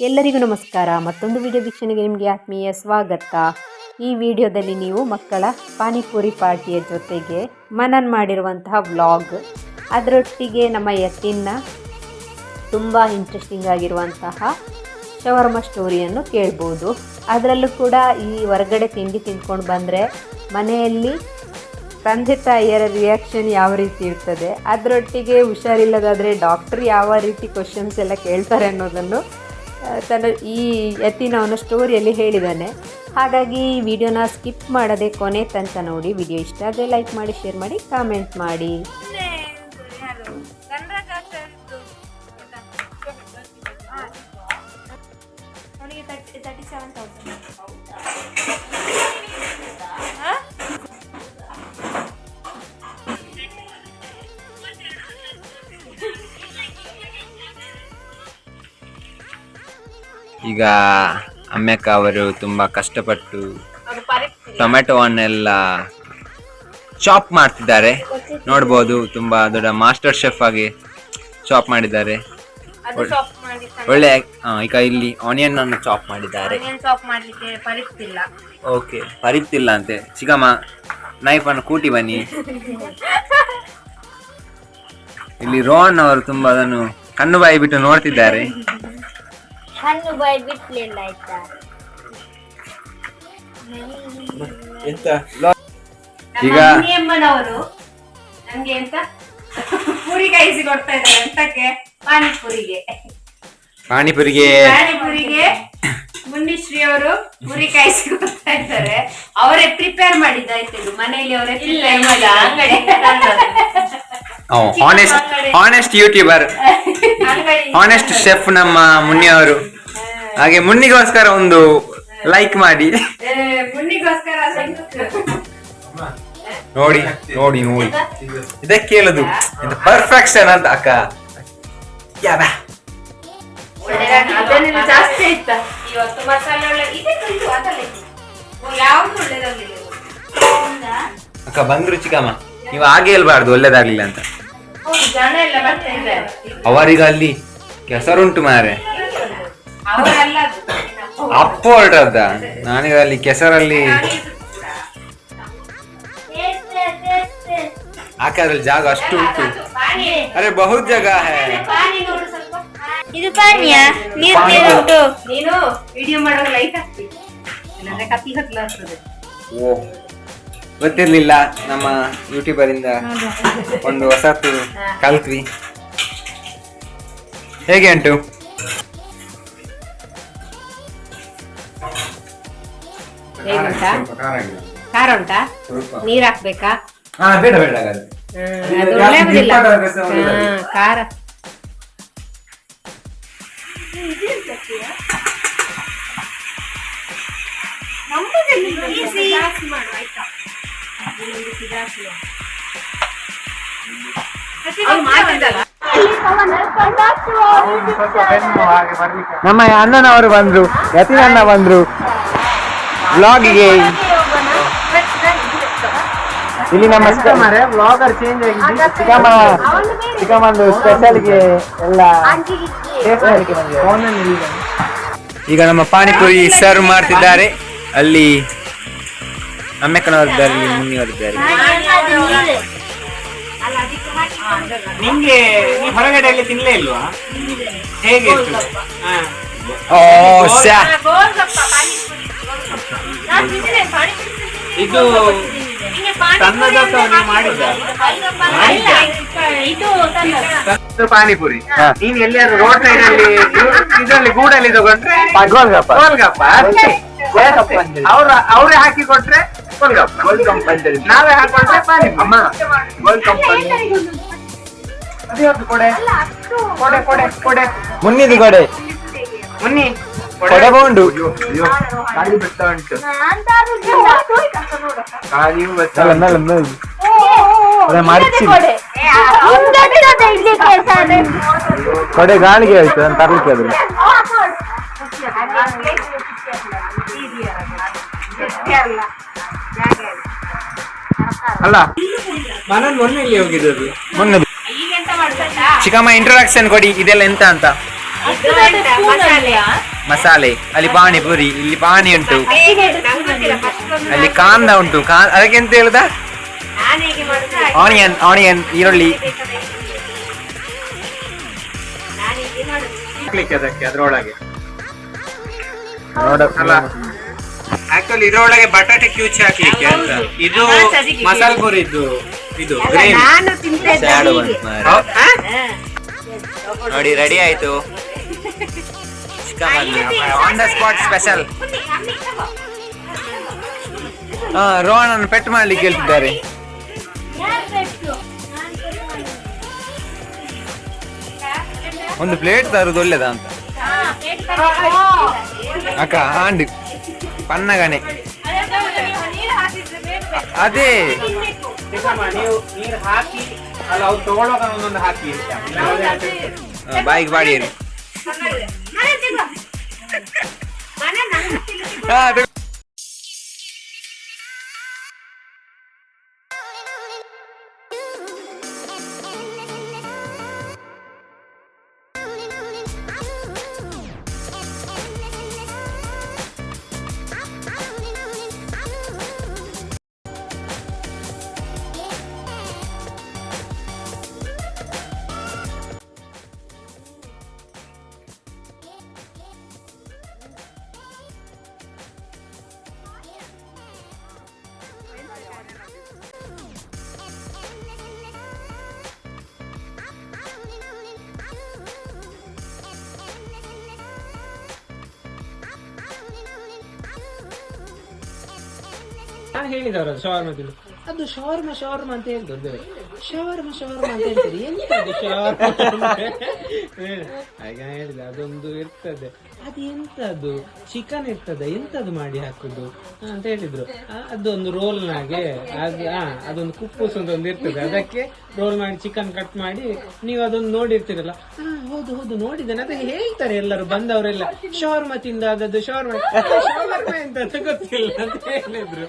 ಎಲ್ಲರಿಗೂ ನಮಸ್ಕಾರ. ಮತ್ತೊಂದು ವಿಡಿಯೋ ವೀಕ್ಷಣೆಗೆ ನಿಮಗೆ ಆತ್ಮೀಯ ಸ್ವಾಗತ. ಈ ವಿಡಿಯೋದಲ್ಲಿ ನೀವು ಮಕ್ಕಳ ಪಾನಿಪುರಿ ಪಾರ್ಟಿಯ ಜೊತೆಗೆ ಮನನ್ ಮಾಡಿರುವಂತಹ ವ್ಲಾಗ್. ಅದರೊಟ್ಟಿಗೆ ನಮ್ಮ ಯತಿನ್ನ ತುಂಬ ಇಂಟ್ರೆಸ್ಟಿಂಗ್ ಆಗಿರುವಂತಹ ಶವರ್ಮ ಸ್ಟೋರಿಯನ್ನು ಕೇಳ್ಬೋದು. ಅದರಲ್ಲೂ ಕೂಡ ಈ ಹೊರಗಡೆ ತಿಂಡಿ ತಿಂದ್ಕೊಂಡು ಬಂದರೆ ಮನೆಯಲ್ಲಿ ತಂದೆ ತಾಯಿಯರ ರಿಯಾಕ್ಷನ್ ಯಾವ ರೀತಿ ಇರ್ತದೆ? ಅದರೊಟ್ಟಿಗೆ ಹುಷಾರಿಲ್ಲದಾದರೆ ಡಾಕ್ಟರ್ ಯಾವ ರೀತಿ ಕ್ವಶನ್ಸ್ ಎಲ್ಲ ಕೇಳ್ತಾರೆ ಅನ್ನೋದನ್ನು ತನ್ನ ಈ ಯತ್ತಿನ ಅವನ ಸ್ಟೋರಿಯಲ್ಲಿ ಹೇಳಿದ್ದಾನೆ. ಹಾಗಾಗಿ ಈ ವಿಡಿಯೋನ ಸ್ಕಿಪ್ ಮಾಡದೆ ಕೊನೆ ತನಕ ನೋಡಿ. ವಿಡಿಯೋ ಇಷ್ಟ ಆದರೆ ಲೈಕ್ ಮಾಡಿ ಶೇರ್ ಮಾಡಿ ಕಾಮೆಂಟ್ ಮಾಡಿ. ಈಗ ಅಮ್ಯಕ್ಕ ಅವರು ತುಂಬ ಕಷ್ಟಪಟ್ಟು ಟೊಮೆಟೊವನ್ನೆಲ್ಲ ಚಾಪ್ ಮಾಡ್ತಿದ್ದಾರೆ. ನೋಡ್ಬೋದು ತುಂಬ ದೊಡ್ಡ ಮಾಸ್ಟರ್ ಶೆಫ್ ಆಗಿ ಚಾಪ್ ಮಾಡಿದ್ದಾರೆ. ಒಳ್ಳೆ ಈಗ ಇಲ್ಲಿ ಆನಿಯನ್ ಅನ್ನು ಚಾಪ್ ಮಾಡಿದ್ದಾರೆ. ಓಕೆ ಪರಿಪ್ತಿಲ್ಲ ಅಂತೆ. ಚಿಕ್ಕಮ್ಮ ನೈಫ್ ಅನ್ನು ಕೂಟಿ ಬನ್ನಿ. ಇಲ್ಲಿ ರೋಹನ್ ಅವರು ತುಂಬಾ ಅದನ್ನು ಕಣ್ಣು ಬಾಯಿ ಬಿಟ್ಟು ನೋಡ್ತಿದ್ದಾರೆ. ಹಣ್ಣು ಬಾಯ್ ಬಿಟ್ಲಿಲ್ಲ ಆಯ್ತಾ? ಈಗ ಅಮ್ಮನವರು ನಮ್ಗೆ ಎಂತ? ಪುರಿ ಕಾಯಿಸಿ ಕೊಡ್ತಾ ಇದ್ದಾರೆ ಎಂತಕ್ಕೆ ಪಾನಿಪುರಿಗೆ. ಪಾನಿಪುರಿಗೆ ಪಾನಿಪುರಿಗೆ ಮುನ್ನಿಶ್ರೀ ಅವರು ಪುರಿ ಕಾಯಿಸಿ ಕೊಡ್ತಾ ಇದ್ದಾರೆ. ಅವರೇ ಪ್ರಿಪೇರ್ ಮಾಡಿದ್ದಾಯ್ತು ಇದು? ಮನೆಯಲ್ಲಿ ಅವರೇ ಪ್ರಿಪೇರ್ ಇಲ್ಲ ಅಂಗಡಿ honest honest YouTuber honest chef ನಮ್ಮ ಮುನ್ನಿ ಅವರು ಹಾಗೆ ಮುನ್ನಿಗೋಸ್ಕರ ಒಂದು ಲೈಕ್ ಮಾಡಿ. ಮುನ್ನಿಗೋಸ್ಕರ ನೋಡಿ ನೋಡಿ ನೋಡಿ. ಇದಕ್ಕೆ ಹೇಳುದು ಇದು ಪರ್ಫೆಕ್ಷನ್ ಅಂತ ಅಕ್ಕ. ಜಾಸ್ತಿ ಇವತ್ತು ಮಸಾಲೆ ಒಳ್ಳೆ ಇದೆ ಅದಲ್ಲ ಯಾವ್ದು ಒಳ್ಳೇದಾಗ್ಲಿಲ್ಲ. ಅಕ್ಕ ಬಂದ್ರು ಚಿಕ್ಕಮ್ಮ ನೀವು ಹಾಗೆ ಹೇಳ್ಬಾರ್ದು ಒಳ್ಳೇದಾಗ್ಲಿಲ್ಲ ಅಂತ. ಅವರಿಗಲ್ಲಿ ಕೆಸರುಂಟು ಮಾರೆ. ಅಪ್ಪ ಹೊರಟದ್ದ? ನಾನೀಗ ಅಲ್ಲಿ ಕೆಸರಲ್ಲಿ ಹಾಕಾದ್ರಲ್ಲಿ ಜಾಗ ಅಷ್ಟು ಉಂಟು? ಅರೆ ಬಹು ಜಾಗ ಇದು ಪಾನೀಯ? ನೀರು ನೀರು ಉಂಟು. ನೀನು ವಿಡಿಯೋ ಮಾಡೋ ಲೈಕ್ ಹಾಕ್ತಿ ಇಲ್ಲಾಂದ್ರೆ ಕತ್ತಿ ಹತ್ತಲ ಆಗ್ತದೆ. ಓ ಗೊತ್ತಿರ್ಲಿಲ್ಲ ನಮ್ಮ ಯೂಟ್ಯೂಬರ್ ಇಂದ ಒಂದು ಹೊಸತು ಕಲ್ತ್ವಿ. ಹೇಗೆ ಉಂಟು? ಹೇಗುಂಟಾ? ಖಾರ ಉಂಟಾ? ನೀರ್ ಹಾಕ್ಬೇಕಾ? ಹಾ ಬೇಡ ಬೇಡ ಹಾಗಾದ್ರೆ. ಹ್ಮ್, ಅದು ಒಳ್ಳೆ ಆಗುದಿಲ್ಲ. ಹ್ಮ್, ಖಾರ. ನಮ್ಮ ಅಣ್ಣನವರು ಬಂದ್ರು ಯತಿನ್ ಅಣ್ಣ ಬಂದ್ರು. ಬ್ಲಾಗಿಗೆ ಇಲ್ಲಿ ನಮ್ಮ ಬ್ಲಾಗರ್ ಚೇಂಜ್ ಆಗಿದೆ ಚಿಕ್ಕಮ್ಮ ಚಿಕ್ಕಮ್ಮಂದು ಸ್ಪೆಷಲ್ಗೆ ಎಲ್ಲ ಈಗ ನಮ್ಮ ಪಾನಿಪುರಿ ಸರ್ವ್ ಮಾಡ್ತಿದ್ದಾರೆ. ಅಲ್ಲಿ ಅಮ್ಮೆಕ್ಕನವರಿದ್ದಾರೆ ಇಲ್ಲಿ ಮುನ್ನಿಯವರಿದ್ದಾರೆ ನಿಂಗೆ ಹೊರಗಡೆ ಅಲ್ಲಿ ತಿನ್ಲೇ ಇಲ್ವಾ? ಹೇಗೆ ಇದು ಪಾನಿಪುರಿ. ನೀನ್ ಎಲ್ಲಿಯಾದ್ರೂ ರೋಡ್ ಸೈಡ್ ಅಲ್ಲಿ ಇದರಲ್ಲಿ ಗೂಡಲ್ಲಿ ತಗೊಂಡ್ರೆ ಗೋಲ್ಗಪ್ಪ. ಗೋಲ್ಗಪ್ಪ. ಅವ್ರ ಅವರೇ ಹಾಕಿ ಕೊಟ್ರೆ ಗೋಲ್ಗಪ್ಪ. ನಾವೇ ಹಾಕೊಂಡ್ರೆ ಪಾನಿಪುರಿ. ಅದ್ಯಾವ್ದು ಕೊಡೆ. ಕೊಡೆ ಕೊಡೆ ಕೊಡೆ. ಮುನ್ನಿದು ಕೊಡೆ. ಮುನ್ನಿ. ಕೊಡೆ ಬೋಂಡು ಗಾಳಿ ಉಂಟು. ಗಾಳಿಯೂ ಬರ್ತಾ ಕೊಡೆ. ಗಾಳಿಗೆ ಆಯ್ತು ನಾನು ತರ್ಲಿಕ್ಕೆ ಅದ್ರ ಅಲ್ಲ ಮನನ್ ಮೊನ್ನೆ ಇಲ್ಲಿ ಹೋಗಿದ್ದು ಮೊನ್ನೆ ಈಗೆಂತ ಮಾಡ್ತಾ ಚಿಕ್ಕಮ್ಮ ಇಂಟ್ರೊಡಕ್ಷನ್ ಕೊಡಿ ಇದೆಲ್ಲ ಎಂತ ಅಂತ. ಮಸಾಲೆ ಅಲ್ಲಿ ಪಾನಿಪುರಿ ಇಲ್ಲಿ ಪಾನಿ ಉಂಟು. ಅಲ್ಲಿ ಕಾಂದ ಉಂಟು. ಅದಕ್ಕೆ ಎಂತ ಹೇಳುದ? ಆನಿಯನ್ ಆನಿಯನ್ ಈರುಳ್ಳಿ. ಅದಕ್ಕೆ ಅದ್ರೊಳಗೆ. ಆಕ್ಚುಲಿ ಇದ್ರೊಳಗೆ ಬಟಾಟೆ ಕ್ಯೂಚಿ ಹಾಕ್ಲಿಕ್ಕೆ ಅಂತ. ಇದು ಮಸಾಲೆ ಪುರಿ ಇದು ಇದು. ನೋಡಿ ರೆಡಿ ಆಯ್ತು. On the spot special Rohan pet ಮಾಡ್ಲಿಕ್ಕೆ ಹೇಳ್ತಿದ್ದಾರೆ. ಒಂದು ಪ್ಲೇಟ್ ತರುದು ಒಳ್ಳೇದಾ ಅಂತ. ಅಕ್ಕ ಆಂಡಿ ಪನ್ನಗಣೆ. ಅದೇ ಬಾಯಿಗೆ ನೀರು ಹಾಕಿ ಮನೆ ನಂಗ್ ನಾನು ಹೇಳಿದವರು ಶವರ್ಮ ಅದು ಶವರ್ಮ ಶವರ್ಮ ಅಂತ ಹೇಳ್ತಾರೆ ಶವರ್ಮ ಶವರ್ಮ ಅಂತ ಹೇಳ್ತಾರೆ. ಎಂತ ಶವರ್ಮ? ಹೇಳಿದೆ ಅದೊಂದು ಇರ್ತದೆ. ಅದು ಎಂತದು? ಚಿಕನ್ ಇರ್ತದೆ ಎಂತದು ಮಾಡಿ ಹಾಕುದು? ಅಂತ ಹೇಳಿದ್ರು. ಅದೊಂದು ರೋಲ್ನಾಗೆ ಅದು ಹಾ ಅದೊಂದು ಕುಪ್ಪುಸ್ ಅಂತ ಒಂದು ಇರ್ತದೆ. ಅದಕ್ಕೆ ರೋಲ್ ಮಾಡಿ ಚಿಕನ್ ಕಟ್ ಮಾಡಿ ನೀವು ಅದೊಂದು ನೋಡಿರ್ತೀರಲ್ಲ. ಹಾ ಹೌದು ಹೌದು ನೋಡಿದ್ದೇನೆ. ಅದಕ್ಕೆ ಹೇಳ್ತಾರೆ ಎಲ್ಲರೂ ಬಂದವರೆಲ್ಲ. ಶೋರ್ಮ ತಿಂದಾದದ್ದು ಶೋರ್ಮ. ಶೋರ್ಮ ಎಂತ ಅಂತ ಗೊತ್ತಿಲ್ಲ ಅಂತ ಹೇಳಿದ್ರು.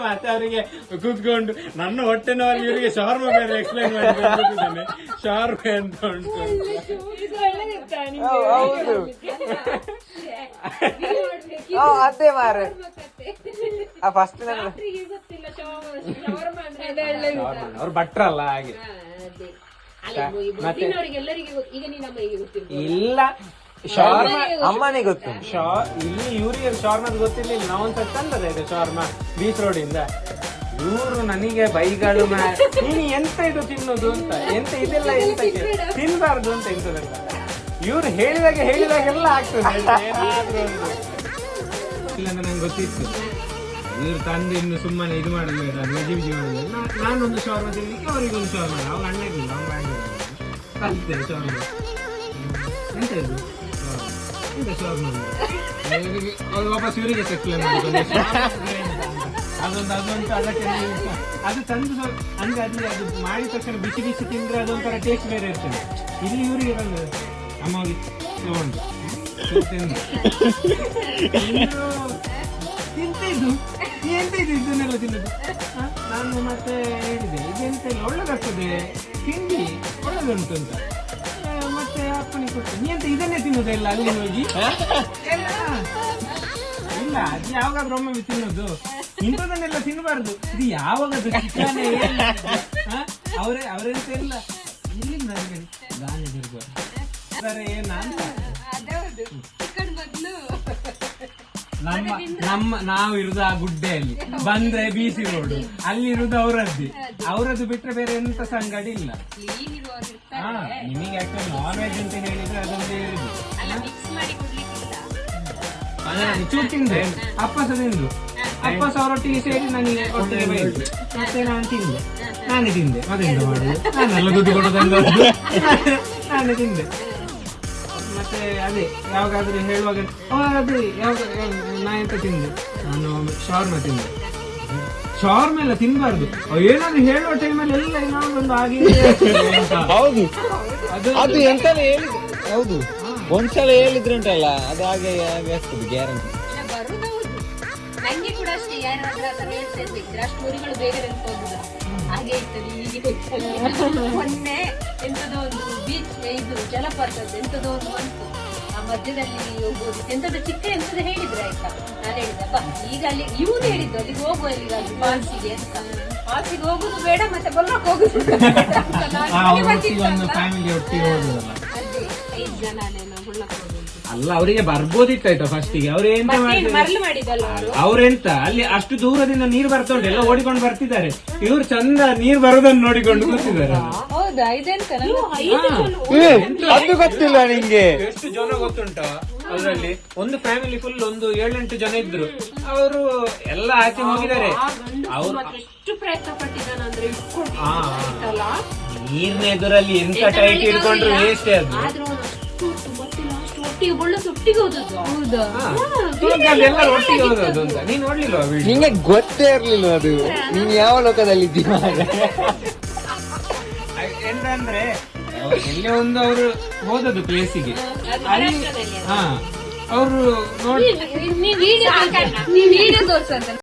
ಮತ್ತೆ ಅವರಿಗೆ ಕೂತ್ಕೊಂಡು ನನ್ನ ಹೊಟ್ಟೆನವರಿಗೆ ಇವರಿಗೆ ಶೋರ್ಮ ಬೇರೆ ಎಕ್ಸ್ಪ್ಲೈನ್ ಮಾಡಿ ಶವರ್ಮ ಅಂತ. ಉಂಟು ಹೌದು. ಅದೇ ಮಾರ ಫಸ್ಟ್ ಅವ್ರು ಭಟ್ರಲ್ಲ ಹಾಗೆ. ಮತ್ತೆ ಇಲ್ಲ. ಶಾರ್ಮ ಅಮ್ಮನೇ ಗೊತ್ತು. ಶಾ ಇಲ್ಲಿ ಇವ್ರಿಗೆ ಶಾರ್ಮದ್ ಗೊತ್ತಿರ್ಲಿಲ್ಲ. ನಾವೊಂದ್ಸಲ ತಂದದ ಇದು ಶಾರ್ಮ ಬೀಚ್ ರೋಡ್ ಇಂದ. ಇವರು ನನಗೆ ಬೈಗಳು ನೀನು ಎಂತ ಇದು ತಿನ್ನೋದು ಅಂತ? ಎಂತ ಇದೆಲ್ಲ ಎಂತ ತಿನ್ನಬಾರ್ದು ಅಂತ ಇಂಥದೆಲ್ಲ ಇವ್ರು ಹೇಳಿದಾಗ ಹೇಳಿದಾಗೆಲ್ಲ ಆಗ್ತದೆ. ಏನಾದ್ರೂ ಇಲ್ಲ ಅಂತ ಗೊತ್ತಿತ್ತು. ಇವ್ರು ತಂದೆ ಇನ್ನು ಸುಮ್ಮನೆ ಇದು ನಾನು ಗಜಿ ಬಿಜಿ ಮಾಡಬೇಡ ನಾನೊಂದು ಶಾರ್ಮ ತಿನ್ನಲಿಕ್ಕೆ ಅವರಿಗೊಂದು ಶಾರ್ಮ ಅವಾಗ ಅಣ್ಣ ಇರಲಿಲ್ಲ ಆಗಿಲ್ಲ. ಕಲಿತೆ ಶಾರ್ಮ ಎಂತ ಇದು. ಎಂತ ಅಂದ್ರೆ? ಅವ್ರು ವಾಪಸ್ ಇವರಿಗೆ ಸೆಕ್ಲೆ ಮಾಡಿಕೊಂಡು ಅದೊಂದು ಅದೊಂದು, ಅದಕ್ಕೆ ಅದು ತಂದು ಸ್ವಲ್ಪ ಅದು ಅದು ಮಾಡಿದ ತಕ್ಷಣ ಬಿಸಿ ಬಿಸಿ ತಿಂದರೆ ಅದೊಂಥರ ಟೇಸ್ಟ್ ಬೇರೆ ಇರ್ತದೆ. ಇಲ್ಲಿ ಇವರಿಗೆ ಬಂದು ಅಮ್ಮ ತಗೊಂಡು. ತಿಂದು. ತಿಂತಿದ್ದು. ಎಂತ ಇದು ಇದನ್ನೆಲ್ಲ ತಿನ್ನೋದು? ನಾನು ಮತ್ತೆ ಹೇಳಿದೆ ಇದೆಂತ ಒಳ್ಳೇದಾಗ್ತದೆ. ತಿಂಡಿ ಒಳ್ಳೇದುಂಟು ಅಂತ. ಮತ್ತೆ ಅಪ್ಪನಿಗೆ ಕೊಟ್ಟು ನೀ ಅಂತ ಇದನ್ನೇ ತಿನ್ನೋದೆಲ್ಲ ಅಲ್ಲಿ ಹೋಗಿ? ಇಲ್ಲ, ಅದು ಯಾವಾಗಾದ್ರೂ ಒಮ್ಮೆ ತಿನ್ನೋದು. ಇಂಥದನ್ನೆಲ್ಲ ತಿನ್ನಬಾರ್ದು. ಇದು ಯಾವಾಗದು ಚಿಕನ್ ಅವರೇ ಅವರೆಂತ ಇಲ್ಲ ಇಲ್ಲಿಂದ ಗಾಳಿ ತಿರುಗುವ ಏನ ಅಂತ? ನಮ್ಮ ನಮ್ಮ ನಾವು ಇರುದು ಆ ಗುಡ್ಡೆಯಲ್ಲಿ. ಬಂದ್ರೆ ಬಿಸಿ ರೋಡು. ಅಲ್ಲಿ ಇರುದು ಅವರದ್ದು. ಅವರದ್ದು ಬಿಟ್ರೆ ಬೇರೆ ಎಂತ ಸಂಗಡಿ ಇಲ್ಲ. ಹಾ ನಿಮಗೆ ಆಕ್ಚುಲಿ ನಾನ್ ವೆಜ್ ಅಂತ ಹೇಳಿದ್ರೆ ಅದೊಂದು ಹೇಳಿದ್ರು ನಾನು ಚೂರು ತಿಂದೆ ಅಪ್ಪ ಸಹ ತಿಂದು ಅಪ್ಪ ಸಹ ಅವರೊಟ್ಟಿಗೆ ಸೇರಿ ನನಗೆ ಒಟ್ಟಿಗೆ ಬೈದ್ರು. ಮತ್ತೆ ನಾನು ತಿಂದೆ. ನಾನೇ ತಿಂದೆ. ಅದೆಂತ ಮಾಡುದು? ನಾನೆಲ್ಲ ದುಡ್ಡು ನಾನೇ ತಿಂದೆ. ಮತ್ತೆ ಅದೇ ಯಾವಾಗಾದ್ರೂ ಹೇಳುವಾಗ "ಓ, ಅದೇ ಯಾವಾಗ ನಾ ಎಂತ ತಿಂದೆ? ನಾನು ಶಾರ್ಮ ತಿಂದೆ. ಶಾರ್ಮ ಎಲ್ಲ ತಿನ್ಬಾರ್ದು. ಏನಾದ್ರು ಹೇಳುವ ಟೈಮಲ್ಲಿ ಎಲ್ಲ ಏನಾದ್ರು ಆಗಿದೆ ಹೌದು. ಅದು ಅದು ಎಂತೆಲ್ಲ ಹೇಳಿದ್ ಹೌದು ಒಂದ್ಸಲ ಹೇಳಿದ್ರು ಉಂಟಲ್ಲ ಅದು ಹಾಗೆ ಹಾಗೆ ಆಗ್ತದೆ ಗ್ಯಾರಂಟಿ ನಂಗೆ ಕೂಡ ಅಷ್ಟೇ ಯಾರಾದ್ರೂ ಆತರ ಹೇಳ್ತಾ ಇರ್ಬೇಕು ಅಷ್ಟು ಊರುಗಳು ಬೇಗ ನೆನಪು ಹೋಗುದ ಹಾಗೆ ಇರ್ತದೆ ಹೀಗೆ ಇರ್ತದೆ. ಮೊನ್ನೆ ಎಂಥದೋ ಒಂದು ಬೀಚ್ ಇದು ಜಲಪಾತದ್ದು ಎಂತದೋ ಒಂದು ಬಂತು. ಆ ಮಧ್ಯದಲ್ಲಿ ಹೋಗುದು ಎಂಥದ್ದು ಚಿಕ್ಕ ಎಂಥದ್ದು ಹೇಳಿದ್ರೆ ಆಯ್ತಾ? ನಾನು ಹೇಳಿದೆ ಬಾ ಈಗ ಅಲ್ಲಿ ಇವನು ಹೇಳಿದ್ದು ಅಲ್ಲಿಗೆ ಹೋಗುವ ಅಲ್ಲಿಗೆ ಫಾಲ್ಸಿಗೆ ಅಂತ. ಫಾಲ್ಸಿಗೆ ಹೋಗುದು ಬೇಡ ಮತ್ತೆ ಬಲ್ಲಕ್ಕೆ ಹೋಗುದು ಐದು ಜನ ಅಲ್ಲ ಅವರಿಗೆ ಬರ್ಬೋದಿತ್ತಾಯ್ತಾ ಫಸ್ಟಿಗೆ ಅವ್ರು ಎಂತ ಮರಳು ಅವರು? ಅವ್ರೆಂತ ಅಲ್ಲಿ ಅಷ್ಟು ದೂರದಿಂದ ನೀರು ಬರ್ತಾ ಉಂಟು ಎಲ್ಲ ಓಡಿಕೊಂಡು ಬರ್ತಿದ್ದಾರೆ. ಇವ್ರು ಚಂದ ನೀರು ಬರೋದನ್ನು ನೋಡಿಕೊಂಡು ಕೂತಿದ್ದಾರೆ. ಹೌದಾ? ಇದೆಂತ ನಾನು ಅದು ಗೊತ್ತಿಲ್ಲ ನಿಂಗೆ. ಎಷ್ಟು ಜನ ಗೊತ್ತುಂಟ ಅದರಲ್ಲಿ? ಒಂದು ಫ್ಯಾಮಿಲಿ ಫುಲ್ ಒಂದು ಏಳೆಂಟು ಜನ ಇದ್ರು. ಅವರು ಎಲ್ಲ ಆಚೆ ಹೋಗಿದ್ದಾರೆ ಅವ್ರು ಎಷ್ಟು ಪ್ರಯತ್ನ ಇಟ್ಕೊಂಡು ಆಯ್ತಲ್ಲ? ನೀರಿನ ಎದುರಲ್ಲಿ ಎಂತ ಟೈಟ್ ಹಿಡ್ಕೊಂಡ್ರು ವೇಸ್ಟ್ ಅದು. ಆದ್ರೂ ಒಟ್ಟಿಗೆ ಒಳ್ಳೆ ಒಟ್ಟಿಗೆ ಹೋದದ್ದು ಹೌದಾ. ಎಲ್ಲ ಒಟ್ಟಿಗೆ ಹೋದದ್ದು ಅಂತ. ನೀನ್ ನೋಡ್ಲಿಲ್ವಾ ವಿಡಿಯೋ ನಿಂಗೆ ಗೊತ್ತೇ ಇರ್ಲಿಲ್ಲ ಅದು. ನೀನ್ ಯಾವ ಲೋಕದಲ್ಲಿ ಇದ್ದೀಯ ಎಂತಂದ್ರೆ ಎಲ್ಲೇ ಒಂದು ಅವರು ಹೋದದ್ದು ಪ್ಲೇಸಿಗೆ ಅಲ್ಲಿ ಹಾ ಅವರು ನೋಡಿ ನೀವ್ ವಿಡಿಯೋ ನೀವ್ ವಿಡಿಯೋ ತೋರ್ಸಂತ